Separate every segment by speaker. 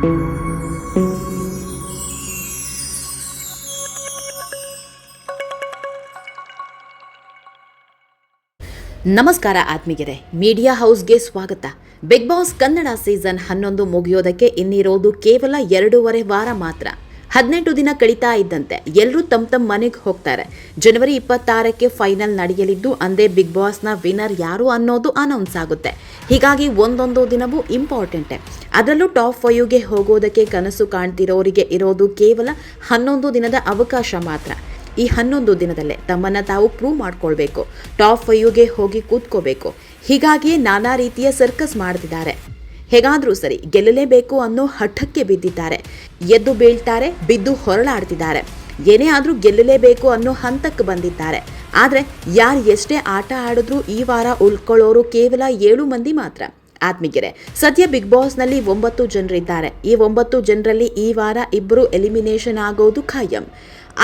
Speaker 1: ನಮಸ್ಕಾರ ಆತ್ಮೀಗೆರೆ ಮೀಡಿಯಾ ಹೌಸ್ಗೆ ಸ್ವಾಗತ. Big boss Kannada season ಹನ್ನೊಂದು ಮುಗಿಯೋದಕ್ಕೆ ಇನ್ನಿರೋದು ಕೇವಲ ಎರಡೂವರೆ ವಾರ ಮಾತ್ರ. ಹದಿನೆಂಟು ದಿನ ಕಳೀತಾ ಇದ್ದಂತೆ ಎಲ್ಲರೂ ತಮ್ಮ ತಮ್ಮ ಮನೆಗೆ ಹೋಗ್ತಾರೆ. ಜನವರಿ ಇಪ್ಪತ್ತಾರಕ್ಕೆ ಫೈನಲ್ ನಡೆಯಲಿದ್ದು ಅಂದೇ ಬಿಗ್ ಬಾಸ್ನ ವಿನ್ನರ್ ಯಾರು ಅನ್ನೋದು ಅನೌನ್ಸ್ ಆಗುತ್ತೆ. ಹೀಗಾಗಿ ಒಂದೊಂದು ದಿನವೂ ಇಂಪಾರ್ಟೆಂಟೆ. ಅದರಲ್ಲೂ ಟಾಪ್ ಫೈವ್ಗೆ ಹೋಗೋದಕ್ಕೆ ಕನಸು ಕಾಣ್ತಿರೋರಿಗೆ ಇರೋದು ಕೇವಲ ಹನ್ನೊಂದು ದಿನದ ಅವಕಾಶ ಮಾತ್ರ. ಈ ಹನ್ನೊಂದು ದಿನದಲ್ಲೇ ತಮ್ಮನ್ನ ತಾವು ಪ್ರೂವ್ ಮಾಡ್ಕೊಳ್ಬೇಕು. ಟಾಪ್ ಫೈವ್ಗೆ ಹೋಗಿ ಕೂತ್ಕೋಬೇಕು. ಹೀಗಾಗಿಯೇ ನಾನಾ ರೀತಿಯ ಸರ್ಕಸ್ ಮಾಡ್ತಿದ್ದಾರೆ. ಹೇಗಾದರೂ ಸರಿ ಗೆಲ್ಲಲೇಬೇಕು ಅನ್ನೋ ಹಠಕ್ಕೆ ಬಿದ್ದಿದ್ದಾರೆ. ಎದ್ದು ಬೀಳ್ತಾರೆ, ಬಿದ್ದು ಹೊರಳಾಡ್ತಿದ್ದಾರೆ. ಏನೇ ಆದರೂ ಗೆಲ್ಲಲೇಬೇಕು ಅನ್ನೋ ಹಂತಕ್ಕೆ ಬಂದಿದ್ದಾರೆ. ಆದರೆ ಯಾರು ಎಷ್ಟೇ ಆಟ ಆಡಿದ್ರೂ ಈ ವಾರ ಉಳ್ಕೊಳ್ಳೋರು ಕೇವಲ ಏಳು ಮಂದಿ ಮಾತ್ರ. ಆತ್ಮೀಗೆರೆ ಸದ್ಯ ಬಿಗ್ ಬಾಸ್ನಲ್ಲಿ ಒಂಬತ್ತು ಜನರಿದ್ದಾರೆ. ಈ ಒಂಬತ್ತು ಜನರಲ್ಲಿ ಈ ವಾರ ಇಬ್ಬರು ಎಲಿಮಿನೇಷನ್ ಆಗೋದು ಖಾಯಂ.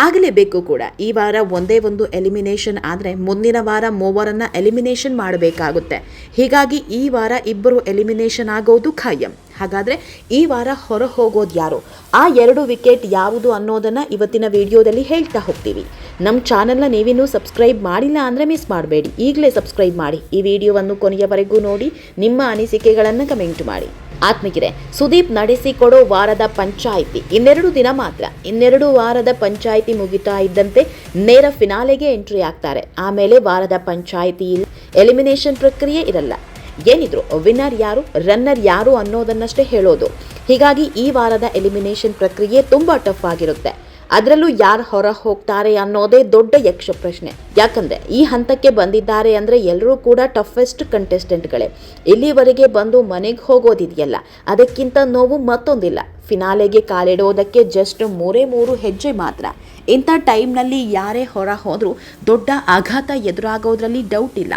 Speaker 1: ಆಗಲೇಬೇಕು ಕೂಡ. ಈ ವಾರ ಒಂದೇ ಒಂದು ಎಲಿಮಿನೇಷನ್ ಆದರೆ ಮುಂದಿನ ವಾರ ಮೂವರನ್ನು ಎಲಿಮಿನೇಷನ್ ಮಾಡಬೇಕಾಗುತ್ತೆ. ಹೀಗಾಗಿ ಈ ವಾರ ಇಬ್ಬರು ಎಲಿಮಿನೇಷನ್ ಆಗೋದು ಖಾಯಂ. ಹಾಗಾದರೆ ಈ ವಾರ ಹೊರ ಹೋಗೋದು ಯಾರು? ಆ ಎರಡು ವಿಕೆಟ್ ಯಾವುದು ಅನ್ನೋದನ್ನು ಇವತ್ತಿನ ವಿಡಿಯೋದಲ್ಲಿ ಹೇಳ್ತಾ ಹೋಗ್ತೀವಿ. ನಮ್ಮ ಚಾನಲ್ನ ನೀವಿನ್ನೂ ಸಬ್ಸ್ಕ್ರೈಬ್ ಮಾಡಿಲ್ಲ ಅಂದರೆ ಮಿಸ್ ಮಾಡಬೇಡಿ. ಈಗಲೇ ಸಬ್ಸ್ಕ್ರೈಬ್ ಮಾಡಿ. ಈ ವಿಡಿಯೋವನ್ನು ಕೊನೆಯವರೆಗೂ ನೋಡಿ, ನಿಮ್ಮ ಅನಿಸಿಕೆಗಳನ್ನು ಕಮೆಂಟ್ ಮಾಡಿ. ಆತ್ಮಗಿರೆ. ಸುದೀಪ್ ನಡೆಸಿಕೊಡೋ ವಾರದ ಪಂಚಾಯಿತಿ. ಇನ್ನೆರಡು ದಿನ ಮಾತ್ರ. ಇನ್ನೆರಡು ವಾರದ ಪಂಚಾಯಿತಿ ಮುಗಿತಾ ಇದ್ದಂತೆ ನೇರ ಫಿನಾಲೆಗೆ ಎಂಟ್ರಿ ಆಗ್ತಾರೆ. ಆಮೇಲೆ ವಾರದ ಪಂಚಾಯಿತಿ ಎಲಿಮಿನೇಷನ್ ಪ್ರಕ್ರಿಯೆ ಇರಲ್ಲ. ಏನಿದ್ರು ವಿನ್ನರ್ ಯಾರು, ರನ್ನರ್ ಯಾರು ಅನ್ನೋದನ್ನಷ್ಟೇ ಹೇಳೋದು. ಹೀಗಾಗಿ ಈ ವಾರದ ಎಲಿಮಿನೇಷನ್ ಪ್ರಕ್ರಿಯೆ ತುಂಬಾ ಟಫ್ ಆಗಿರುತ್ತೆ. ಅದರಲ್ಲೂ ಯಾರು ಹೊರ ಹೋಗ್ತಾರೆ ಅನ್ನೋದೇ ದೊಡ್ಡ ಯಕ್ಷ ಪ್ರಶ್ನೆ. ಯಾಕಂದ್ರೆ ಈ ಹಂತಕ್ಕೆ ಬಂದಿದ್ದಾರೆ ಅಂದ್ರೆ ಎಲ್ಲರೂ ಕೂಡ ಟಫೆಸ್ಟ್ ಕಂಟೆಸ್ಟೆಂಟ್ಗಳೇ ಇಲ್ಲಿವರೆಗೆ ಬಂದು ಮನೆಗೆ ಹೋಗೋದಿದೆಯಲ್ಲ, ಅದಕ್ಕಿಂತ ನೋವು ಮತ್ತೊಂದಿಲ್ಲ. ಫಿನಾಲೆಗೆ ಕಾಲಿಡೋದಕ್ಕೆ ಜಸ್ಟ್ ಮೂರೇ ಮೂರು ಹೆಜ್ಜೆ ಮಾತ್ರ. ಇಂಥ ಟೈಮ್ನಲ್ಲಿ ಯಾರೇ ಹೊರ ಹೋದರೂ ದೊಡ್ಡ ಆಘಾತ ಎದುರಾಗೋದ್ರಲ್ಲಿ ಡೌಟ್ ಇಲ್ಲ.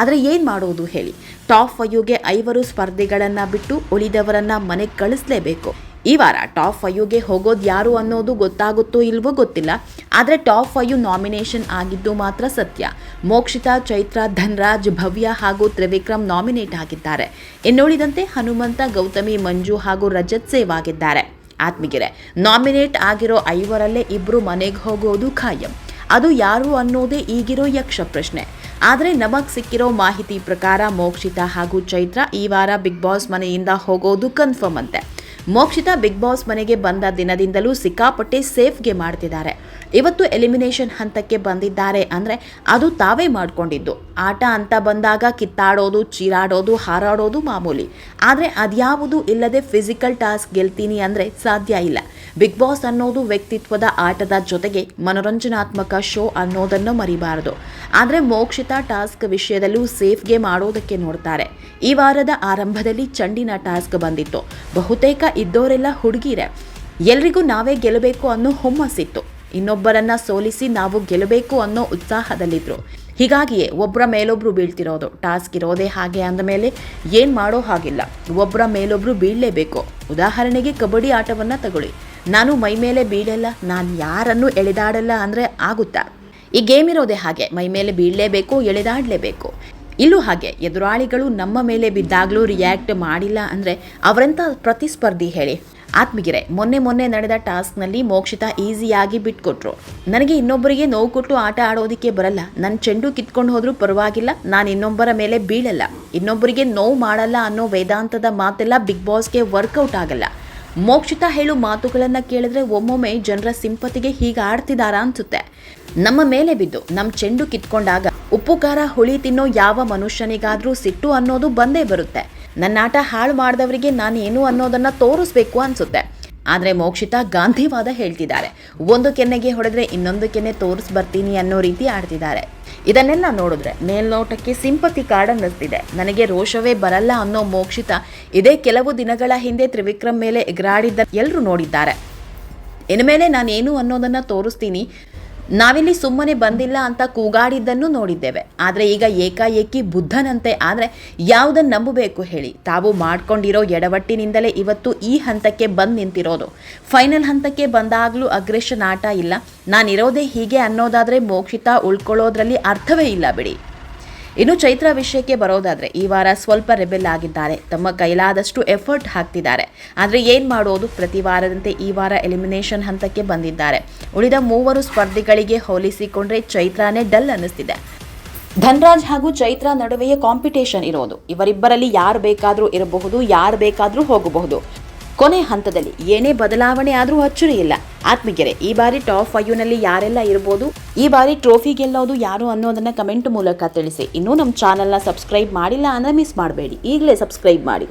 Speaker 1: ಆದರೆ ಏನು ಮಾಡೋದು ಹೇಳಿ? ಟಾಪ್ ಫೈವ್ಗೆ ಐವರು ಸ್ಪರ್ಧೆಗಳನ್ನು ಬಿಟ್ಟು ಉಳಿದವರನ್ನು ಮನೆಗೆ ಕಳಿಸ್ಲೇಬೇಕು. ಈ ವಾರ ಟಾಪ್ ಫೈವ್ಗೆ ಹೋಗೋದು ಯಾರು ಅನ್ನೋದು ಗೊತ್ತಾಗುತ್ತೋ ಇಲ್ವೋ ಗೊತ್ತಿಲ್ಲ, ಆದರೆ ಟಾಪ್ ಫೈವ್ ನಾಮಿನೇಷನ್ ಆಗಿದ್ದು ಮಾತ್ರ ಸತ್ಯ. ಮೋಕ್ಷಿತಾ, ಚೈತ್ರ, ಧನ್ರಾಜ್, ಭವ್ಯ ಹಾಗೂ ತ್ರಿವಿಕ್ರಮ್ ನಾಮಿನೇಟ್ ಆಗಿದ್ದಾರೆ. ಇನ್ನುಳಿದಂತೆ ಹನುಮಂತ, ಗೌತಮಿ, ಮಂಜು ಹಾಗೂ ರಜತ್ ಸೇವ್ ಆಗಿದ್ದಾರೆ. ಆತ್ಮಗಿರೆ, ನಾಮಿನೇಟ್ ಆಗಿರೋ ಐವರಲ್ಲೇ ಇಬ್ಬರು ಮನೆಗೆ ಹೋಗೋದು ಖಾಯಂ. ಅದು ಯಾರು ಅನ್ನೋದೇ ಈಗಿರೋ ಯಕ್ಷ ಪ್ರಶ್ನೆ. ಆದರೆ ನಮಗ್ ಸಿಕ್ಕಿರೋ ಮಾಹಿತಿ ಪ್ರಕಾರ ಮೋಕ್ಷಿತಾ ಹಾಗೂ ಚೈತ್ರ ಈ ವಾರ ಬಿಗ್ ಬಾಸ್ ಮನೆಯಿಂದ ಹೋಗೋದು ಕನ್ಫರ್ಮ್ ಅಂತೆ. ಮೋಕ್ಷಿತಾ ಬಿಗ್ ಬಾಸ್ ಮನೆಗೆ ಬಂದ ದಿನದಿಂದಲೂ ಸಿಕ್ಕಾಪಟ್ಟೆ ಸೇಫ್ಗೆ ಮಾಡ್ತಿದ್ದಾರೆ. ಇವತ್ತು ಎಲಿಮಿನೇಷನ್ ಹಂತಕ್ಕೆ ಬಂದಿದ್ದಾರೆ ಅಂದರೆ ಅದು ತಾವೇ ಮಾಡಿಕೊಂಡಿದ್ದು. ಆಟ ಅಂತ ಬಂದಾಗ ಕಿತ್ತಾಡೋದು, ಚೀರಾಡೋದು, ಹಾರಾಡೋದು ಮಾಮೂಲಿ. ಆದರೆ ಅದ್ಯಾವುದು ಇಲ್ಲದೆ ಫಿಸಿಕಲ್ ಟಾಸ್ಕ್ ಗೆಲ್ತೀನಿ ಅಂದರೆ ಸಾಧ್ಯ ಇಲ್ಲ. ಬಿಗ್ ಬಾಸ್ ಅನ್ನೋದು ವ್ಯಕ್ತಿತ್ವದ ಆಟದ ಜೊತೆಗೆ ಮನೋರಂಜನಾತ್ಮಕ ಶೋ ಅನ್ನೋದನ್ನು ಮರಿಬಾರದು. ಆದರೆ ಮೋಕ್ಷಿತ ಟಾಸ್ಕ್ ವಿಷಯದಲ್ಲೂ ಸೇಫ್ಗೆ ಮಾಡೋದಕ್ಕೆ ನೋಡ್ತಾರೆ. ಈ ವಾರದ ಆರಂಭದಲ್ಲಿ ಚಂಡಿನ ಟಾಸ್ಕ್ ಬಂದಿತ್ತು. ಬಹುತೇಕ ಇದ್ದೋರೆಲ್ಲ ಹುಡುಗಿರೆ. ಎಲ್ರಿಗೂ ನಾವೇ ಗೆಲ್ಲಬೇಕು ಅನ್ನೋ ಹುಮ್ಮಸ್ಸಿತ್ತು. ಇನ್ನೊಬ್ಬರನ್ನ ಸೋಲಿಸಿ ನಾವು ಗೆಲ್ಲಬೇಕು ಅನ್ನೋ ಉತ್ಸಾಹದಲ್ಲಿದ್ರು. ಹೀಗಾಗಿಯೇ ಒಬ್ಬರ ಮೇಲೊಬ್ಬರು ಬೀಳ್ತಿರೋದು. ಟಾಸ್ಕ್ ಇರೋದೇ ಹಾಗೆ ಅಂದಮೇಲೆ ಏನು ಮಾಡೋ ಹಾಗಿಲ್ಲ. ಒಬ್ಬರ ಮೇಲೊಬ್ಬರು ಬೀಳಲೇಬೇಕು. ಉದಾಹರಣೆಗೆ ಕಬಡ್ಡಿ ಆಟವನ್ನು ತಗೊಳ್ಳಿ. ನಾನು ಮೈ ಮೇಲೆ ಬೀಳಲ್ಲ, ನಾನು ಯಾರನ್ನು ಎಳೆದಾಡಲ್ಲ ಅಂದರೆ ಆಗುತ್ತಾ? ಈ ಗೇಮ್ ಇರೋದೇ ಹಾಗೆ, ಮೈ ಮೇಲೆ ಬೀಳಲೇಬೇಕು, ಎಳೆದಾಡಲೇಬೇಕು. ಇಲ್ಲೂ ಹಾಗೆ, ಎದುರಾಳಿಗಳು ನಮ್ಮ ಮೇಲೆ ಬಿದ್ದಾಗಲೂ ರಿಯಾಕ್ಟ್ ಮಾಡಿಲ್ಲ ಅಂದರೆ ಅವರೆಂಥ ಪ್ರತಿಸ್ಪರ್ಧಿ ಹೇಳಿ? ಆತ್ಮಗಿರೆ ಮೊನ್ನೆ ಮೊನ್ನೆ ನಡೆದ ಟಾಸ್ಕ್ನಲ್ಲಿ ಮೋಕ್ಷಿತ ಈಸಿಯಾಗಿ ಬಿಟ್ಕೊಟ್ರು. ನನಗೆ ಇನ್ನೊಬ್ಬರಿಗೆ ನೋವು ಕೊಟ್ಟು ಆಟ ಆಡೋದಕ್ಕೆ ಬರಲ್ಲ. ನನ್ನ ಚೆಂಡು ಕಿತ್ಕೊಂಡು ಹೋದರೂ ಪರವಾಗಿಲ್ಲ, ನಾನು ಇನ್ನೊಬ್ಬರ ಮೇಲೆ ಬೀಳಲ್ಲ. ಇನ್ನೊಬ್ಬರಿಗೆ ನೋವು ಮಾಡಲ್ಲ ಅನ್ನೋ ವೇದಾಂತದ ಮಾತೆಲ್ಲ ಬಿಗ್ ಬಾಸ್ಗೆ ವರ್ಕೌಟ್ ಆಗಲ್ಲ. ಮೋಕ್ಷಿತ ಹೇಳು ಮಾತುಗಳನ್ನು ಕೇಳಿದ್ರೆ ಒಮ್ಮೊಮ್ಮೆ ಜನರ ಸಿಂಪತಿಗೆ ಹೀಗೆ ಆಡ್ತಿದಾರ ಅನ್ಸುತ್ತೆ. ನಮ್ಮ ಮೇಲೆ ಬಿದ್ದು ನಮ್ಮ ಚೆಂಡು ಕಿತ್ಕೊಂಡಾಗ ಉಪ್ಪು ಖಾರ ಹುಳಿ ತಿನ್ನೋ ಯಾವ ಮನುಷ್ಯನಿಗಾದ್ರೂ ಸಿಟ್ಟು ಅನ್ನೋದು ಬಂದೇ ಬರುತ್ತೆ. ನನ್ನ ಆಟ ಹಾಳು ಮಾಡಿದವರಿಗೆ ನಾನೇನು ಅನ್ನೋದನ್ನ ತೋರಿಸ್ಬೇಕು ಅನ್ಸುತ್ತೆ. ಆದರೆ ಮೋಕ್ಷಿತಾ ಗಾಂಧಿವಾದ ಹೇಳ್ತಿದ್ದಾರೆ. ಒಂದು ಕೆನ್ನೆಗೆ ಹೊಡೆದ್ರೆ ಇನ್ನೊಂದು ಕೆನ್ನೆ ತೋರಿಸ್ ಬರ್ತೀನಿ ಅನ್ನೋ ರೀತಿ ಆಡ್ತಿದ್ದಾರೆ. ಇದನ್ನೆಲ್ಲ ನೋಡಿದ್ರೆ ಮೇಲ್ನೋಟಕ್ಕೆ ಸಿಂಪತಿ ಕಾರ್ಡ್ ಅನ್ನಿಸ್ತಿದೆ. ನನಗೆ ರೋಷವೇ ಬರಲ್ಲ ಅನ್ನೋ ಮೋಕ್ಷಿತ ಇದೇ ಕೆಲವು ದಿನಗಳ ಹಿಂದೆ ತ್ರಿವಿಕ್ರಮ್ ಮೇಲೆ ಎಗರಾಡಿದ್ದ ಎಲ್ಲರೂ ನೋಡಿದ್ದಾರೆ. ಇನ್ಮೇಲೆ ನಾನೇನು ಅನ್ನೋದನ್ನು ತೋರಿಸ್ತೀನಿ. ನಾವಿಲ್ಲಿ ಸುಮ್ಮನೆ ಬಂದಿಲ್ಲ ಅಂತ ಕೂಗಾಡಿದ್ದನ್ನು ನೋಡಿದ್ದೇವೆ. ಆದರೆ ಈಗ ಏಕಾಏಕಿ ಬುದ್ಧನಂತೆ ಆದರೆ ಯಾವುದನ್ನು ನಂಬಬೇಕು ಹೇಳಿ. ತಾವು ಮಾಡ್ಕೊಂಡಿರೋ ಎಡವಟ್ಟಿನಿಂದಲೇ ಇವತ್ತು ಈ ಹಂತಕ್ಕೆ ಬಂದು ನಿಂತಿರೋದು. ಫೈನಲ್ ಹಂತಕ್ಕೆ ಬಂದಾಗಲೂ ಅಗ್ರೆಷನ್ ಆಟ ಇಲ್ಲ. ನಾನಿರೋದೇ ಹೀಗೆ ಅನ್ನೋದಾದರೆ ಮೋಕ್ಷಿತ ಉಳ್ಕೊಳ್ಳೋದ್ರಲ್ಲಿ ಅರ್ಥವೇ ಇಲ್ಲ ಬಿಡಿ. ಇನ್ನು ಚೈತ್ರ ವಿಷಯಕ್ಕೆ ಬರೋದಾದರೆ ಈ ವಾರ ಸ್ವಲ್ಪ ರೆಬೆಲ್ ಆಗಿದ್ದಾರೆ. ತಮ್ಮ ಕೈಲಾದಷ್ಟು ಎಫರ್ಟ್ ಹಾಕ್ತಿದ್ದಾರೆ. ಆದರೆ ಏನು ಮಾಡೋದು? ಪ್ರತಿ ವಾರದಂತೆ ಈ ವಾರ ಎಲಿಮಿನೇಷನ್ ಹಂತಕ್ಕೆ ಬಂದಿದ್ದಾರೆ. ಉಳಿದ ಮೂವರು ಸ್ಪರ್ಧಿಗಳಿಗೆ ಹೋಲಿಸಿಕೊಂಡ್ರೆ ಚೈತ್ರಾನೇ ಡಲ್ ಅನ್ನಿಸ್ತಿದೆ. ಧನ್ರಾಜ್ ಹಾಗೂ ಚೈತ್ರ ನಡುವೆಯೇ ಕಾಂಪಿಟೇಷನ್ ಇರೋದು. ಇವರಿಬ್ಬರಲ್ಲಿ ಯಾರು ಬೇಕಾದರೂ ಇರಬಹುದು, ಯಾರು ಬೇಕಾದರೂ ಹೋಗಬಹುದು. ಕೊನೆ ಹಂತದಲ್ಲಿ ಏನೇ ಬದಲಾವಣೆ ಆದರೂ ಅಚ್ಚರಿ ಇಲ್ಲ. ಆತ್ಮಿಕೆರೆ ಈ ಬಾರಿ ಟಾಪ್ ಫೈವ್ನಲ್ಲಿ ಯಾರೆಲ್ಲ ಇರ್ಬೋದು? ಈ ಬಾರಿ ಟ್ರೋಫಿ ಗೆಲ್ಲೋದು ಯಾರು ಅನ್ನೋದನ್ನ ಕಮೆಂಟ್ ಮೂಲಕ ತಿಳಿಸಿ. ಇನ್ನೂ ನಮ್ಮ ಚಾನೆಲ್ನ ಸಬ್ಸ್ಕ್ರೈಬ್ ಮಾಡಿಲ್ಲ ಅಂದರೆ ಮಿಸ್ ಮಾಡಬೇಡಿ. ಈಗಲೇ ಸಬ್ಸ್ಕ್ರೈಬ್ ಮಾಡಿ.